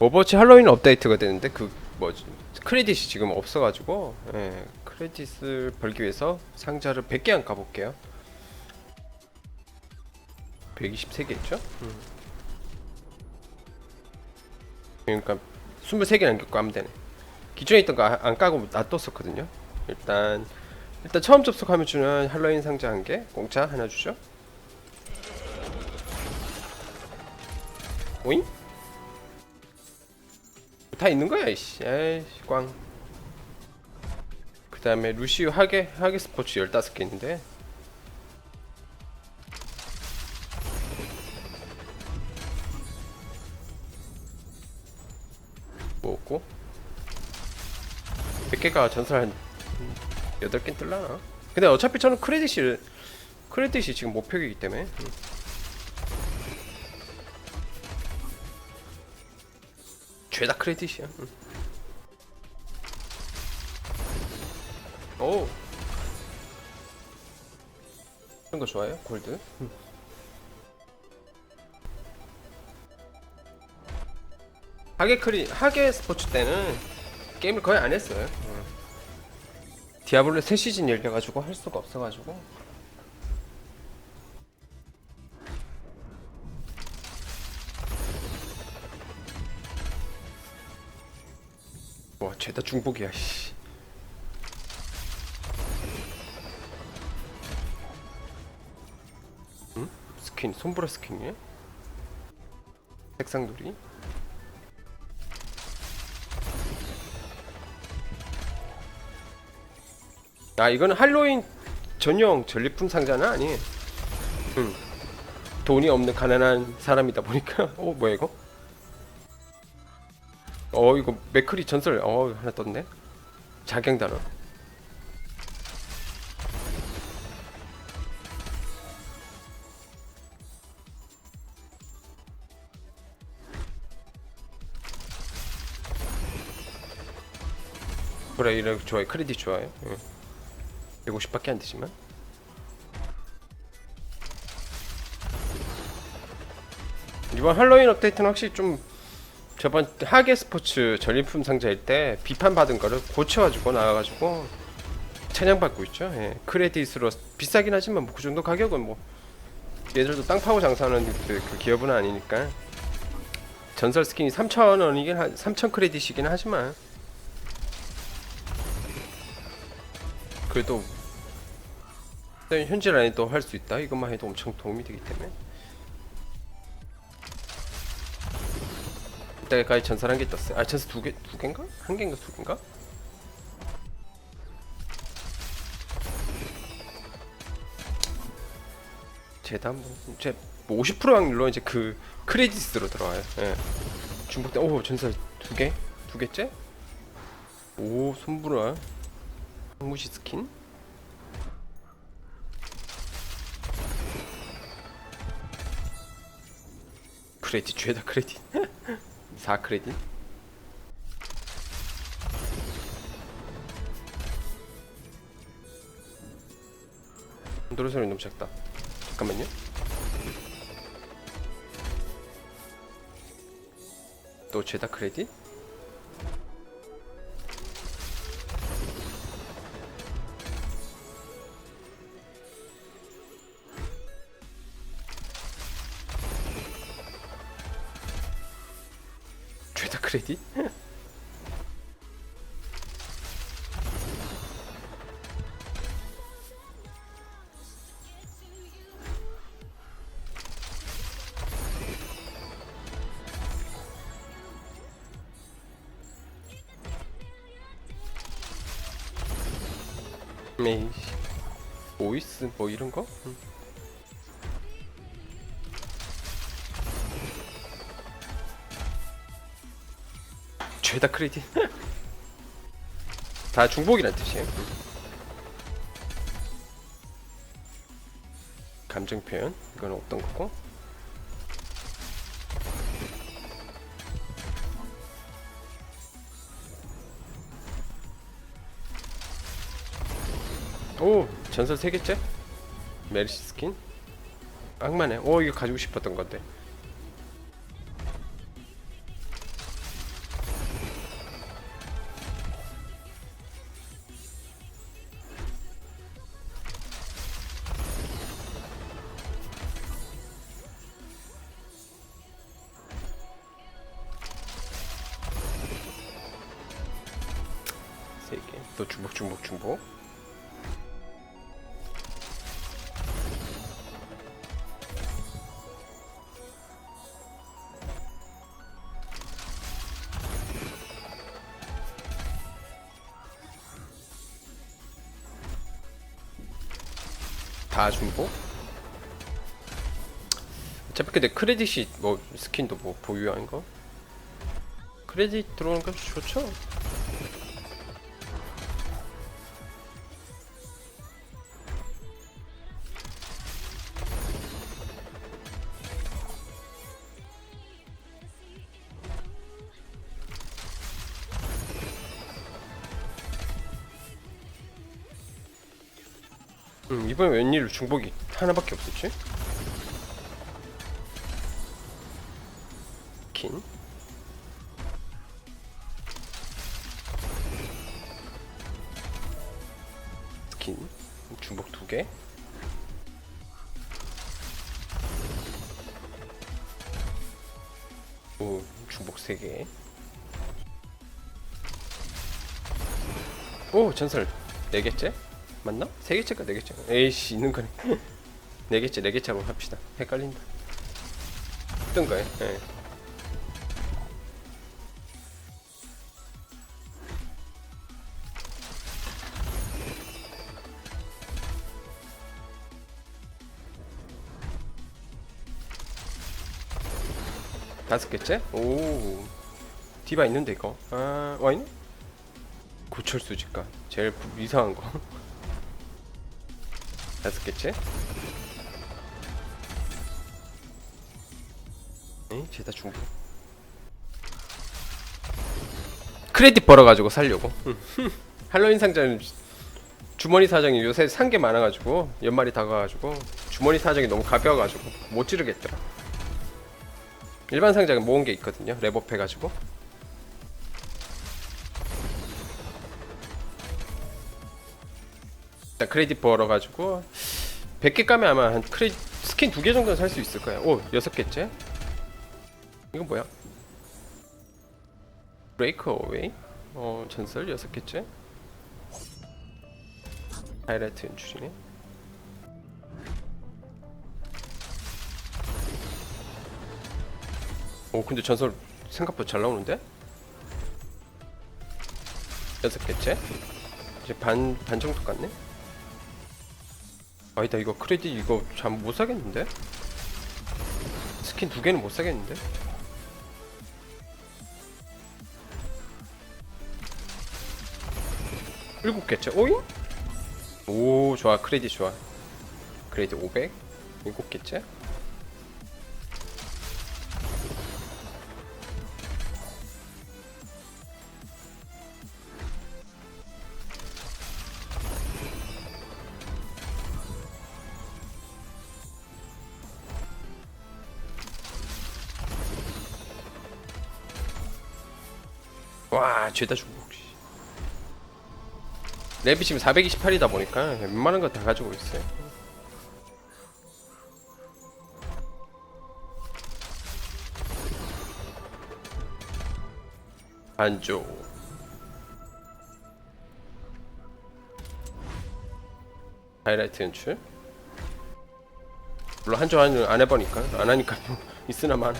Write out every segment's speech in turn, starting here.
오버워치 할로윈 업데이트가 되는데 그 뭐지 크레딧이 지금 없어가지고 예, 크레딧을 벌기 위해서 상자를 100개 안 까볼게요 123개 있죠? 음. 그러니까 23개 남겼고 하면 되네 기존에 있던 거 안 까고 놔뒀었거든요 일단 일단 처음 접속하면 주는 할로윈 상자 한 개 공짜 하나 주죠 오잉? 다 있는 거야 이씨 에이씨 꽝. 그 다음에 루시우 하게 하게 스포츠 15개 있는데 뭐고 100개가 전설 한 8개 뜰라나? 근데 어차피 저는 크레딧이 크레딧이 지금 목표이기 때문에 죄다 크레딧이야. 응. 오. 이런 거 좋아요? 골드. 응. 하게 크리 하게 스포츠 때는 게임을 거의 안 했어요. 응. 디아블로 새 시즌 열려가지고 할 수가 없어가지고. 와 죄다 중복이야 씨. 응? 스킨 손브라 스킨이야? 색상놀이? 아 이거는 할로윈 전용 전리품 상자는 아니. 응. 돈이 없는 가난한 사람이다 보니까 어 뭐야 이거? 어 이거 맥크리 전설 어 하나 떴네. 자경 단어 그래 이래 좋아요 크레딧 좋아요 응. 150밖에 안 되지만. 이번 할로윈 업데이트는 확실히 좀 저번 하계 스포츠 전리품 상자일 때 비판받은 거를 고쳐가지고 나와가지고 찬양받고 있죠. 예. 크레딧으로 비싸긴 하지만 뭐 그 정도 가격은 뭐 얘들도 땅 파고 장사하는 그, 그 기업은 아니니까 전설 스킨이 3,000원이긴 하, 3,000 크레딧이긴 하지만 그래도 현질 안에도 할 수 있다 이것만 해도 엄청 도움이 되기 때문에 때까지 전설 한 개 떴어요. 아 전설 두 개, 두 개인가? 한 개인가 두 개인가? 제다 뭐제 뭐50% 확률로 이제 그 크레딧으로 들어와요. 예. 중복 때 오 전설 두 개, 두 개째? 오 손브라 무시 스킨. 크레딧 죄다 크레딧 4 크레딧? 노래 소리 너무 작다. 잠깐만요. 또 죄다 크레딧? 크레딧? 메이씨 보이스 뭐 이런 거? 응. 죄다 크레딧. 다 중복이란 뜻이에요. 감정 표현? 이건 어떤 거고? 오 전설 3개째? 메리시 스킨? 악마네. 오 이거 가지고 싶었던 건데 또 중복 중복 중복. 다 중복? 어차피 근데 크레딧이 뭐 스킨도 뭐 보유한 거? 크레딧 들어오는 거 좋죠 음, 이번에 웬일로 중복이 하나밖에 없었지? 킨 스킨 중복 두 개. 오 중복 세 개. 오 전설 네 개째 맞나? 세 개째가 네 개째. 에이씨 있는 거네. 네 개째 네 개째로 합시다. 헷갈린다. 뜬 거예요. 예. 다섯 개째? 오 디바 있는데 이거 아 와 있네? 고철 수 집가 제일 부- 이상한 거 개째 에? 죄다 중복 크레딧 벌어가지고 살려고 할로윈 상자는 주머니 사정이 요새 산 게 많아가지고 연말이 다가가지고 주머니 사정이 너무 가벼워가지고 못 지르겠더라 일반 상자는 모은 게 있거든요. 랩업 해가지고. 일단 크레딧 벌어가지고 100개 까면 아마 한 크레 스킨 두 개 정도는 살 수 있을 거예요. 오 여섯 개째. 이건 뭐야? 브레이크 어웨이. 어 전설 여섯 개째. 하이라이트 연출이네. 오 근데 전설 생각보다 잘 나오는데? 여섯 개째? 이제 반, 반 정도 깠네? 아니다 이거 크레딧 이거 참못 사겠는데? 스킨 두 개는 못 사겠는데? 일곱 개째 오잉? 오 좋아 크레딧 좋아 크레딧 500 일곱 개째 와 죄다 중복 씨. 랩이 지금 428이다 보니까 웬만한 거 다 가지고 있어요. 안조 하이라이트 연출 물론 안, 안 해보니까. 안 하니까 있으나 마나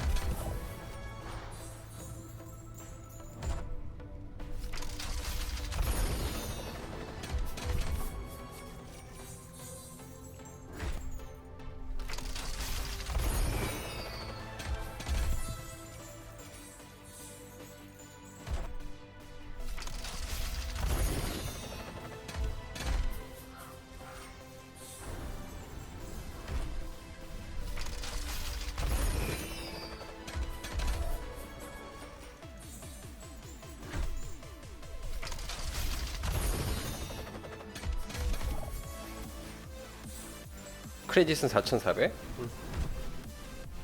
크레딧은 4,400.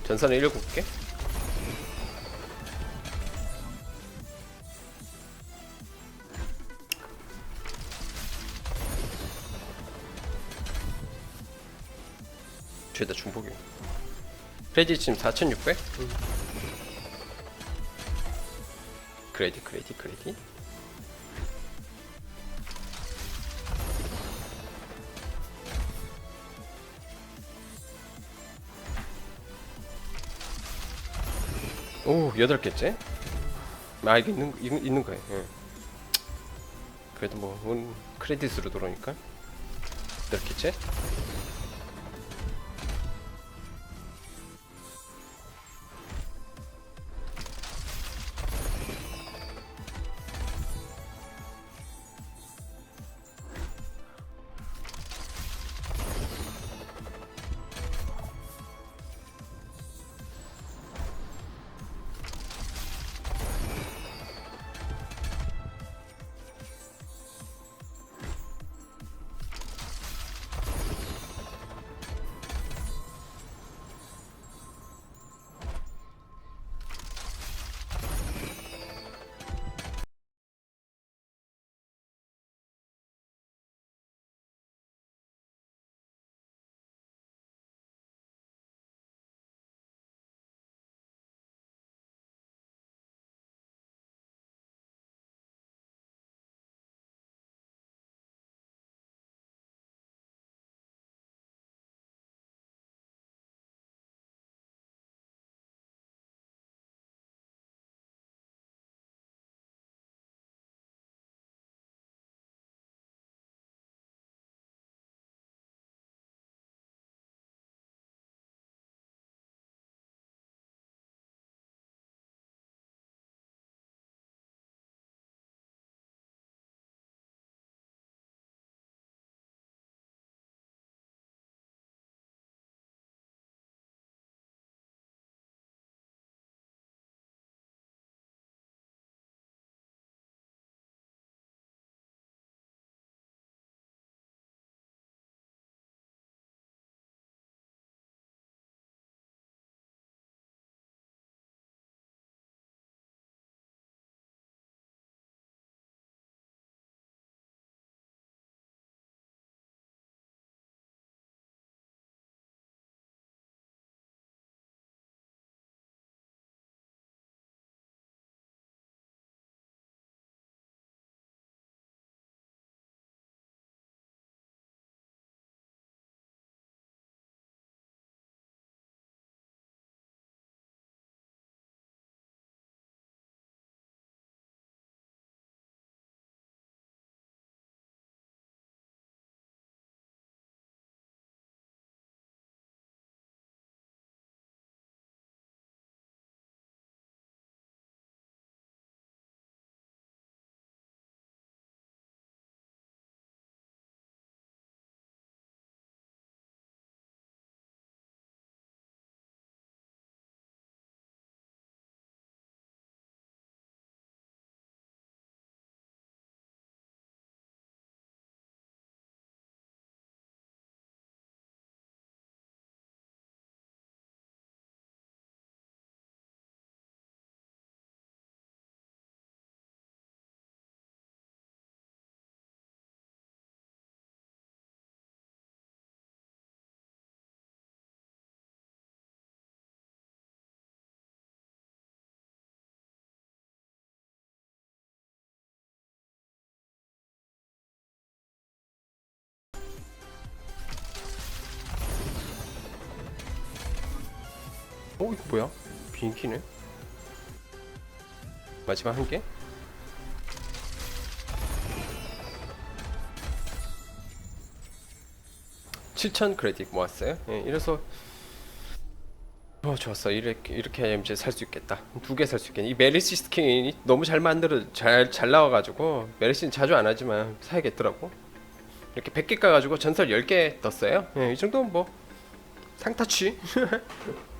전선은 7개. 죄다 중복이. 크레딧 지금 4,600. 크레딧 크레딧 크레딧. 오 여덟 개째. 아 이게 있는 있, 있는 거예요. 예. 그래도 뭐 오늘 크레딧으로 들어오니까 여덟 개째. 어 이거 뭐야? 비행기네. 마지막 한 개. (7천) 크레딧 모았어요? 예, 이래서 어 좋았어. 이렇게 이렇게 이제 살 수 있겠다. 두 개 살 수 있겠네. 이 메리시 스킨이 너무 잘 만들어 잘 잘 나와 가지고 메리시는 자주 안 하지만 사야겠더라고. 이렇게 100개 까가지고 전설 10개 떴어요. 예, 이 정도면 뭐 상타치